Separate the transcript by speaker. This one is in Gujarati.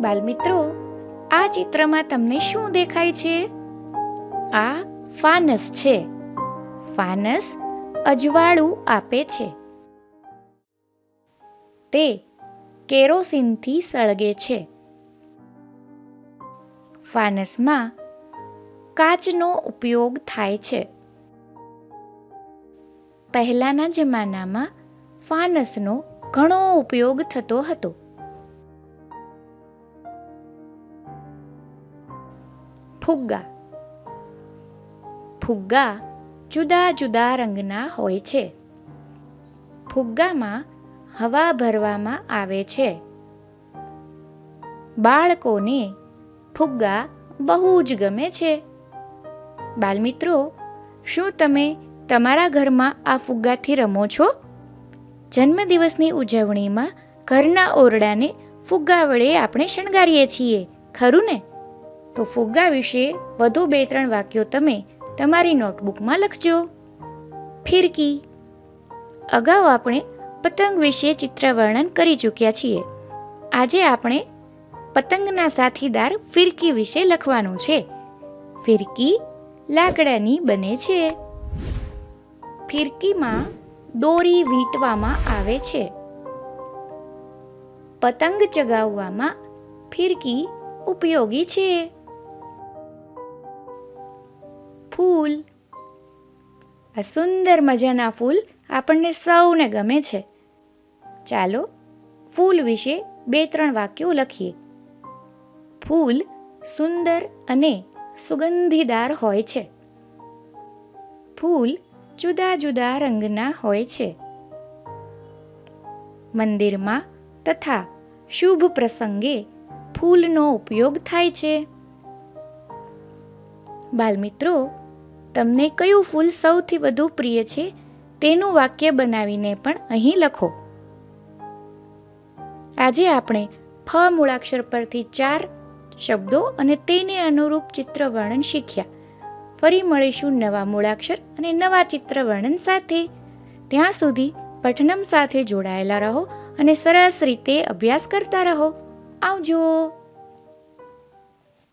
Speaker 1: બાલમિત્રો, આ ચિત્રમાં તમને શું દેખાય છે? આ ફાનસ છે. ફાનસ અજવાળું આપે છે. તે કેરોસીનથી સળગે છે. ફાનસમાં કાચનો ઉપયોગ થાય છે. પહેલાંના જમાનામાં ફાનસનો ઘણો ઉપયોગ થતો હતો. ફુગ્ગા. ફુગ્ગા જુદા જુદા રંગના હોય છે. ફુગ્ગામાં હવા ભરવામાં આવે છે. બાળકોને ફુગ્ગા બહુ જ ગમે છે. બાલમિત્રો, શું તમે તમારા ઘરમાં આ ફુગ્ગાથી રમો છો? જન્મદિવસની ઉજવણીમાં ઘરના ઓરડાને ફુગ્ગા વડે આપણે શણગારીએ છીએ, ખરું ને? તો ફુગ્ગા વિશે વધુ બે ત્રણ વાક્યો તમે તમારી નોટબુકમાં લખજો. ફિરકી. અગાઉ આપણે પતંગ વિશે ચિત્ર વર્ણન કરી ચૂક્યા છીએ. આજે આપણે પતંગના સાથીદાર ફિરકી વિશે લખવાનું છે. ફિરકી લાકડાની બને છે. ફિરકીમાં દોરી વીંટવામાં આવે છે. પતંગ ચગાવવામાં ફિરકી ઉપયોગી છે. ફૂલ. આ સુંદર મજાના ફૂલ આપણને સૌને ગમે છે. ચાલો, ફૂલ વિશે બે ત્રણ વાક્યો લખીએ. ફૂલ સુંદર અને સુગંધીદાર હોય છે. ફૂલ જુદા જુદા રંગના હોય છે. મંદિરમાં તથા શુભ પ્રસંગે ફૂલનો ઉપયોગ થાય છે. બાલમિત્રો તમને કયું ફૂલ સૌથી વધુ પ્રિય છે તેનું વાક્ય બનાવીને પણ અહીં લખો. આજે આપણે ફ મૂળાક્ષર પરથી ચાર શબ્દો અને તેને અનુરૂપ ચિત્ર વર્ણન શીખ્યા. ફરી મળીશું નવા મૂળાક્ષર અને નવા ચિત્ર વર્ણન સાથે. ત્યાં સુધી પઠનમ સાથે જોડાયેલા રહો અને સરસ રીતે અભ્યાસ કરતા રહો. આવજો!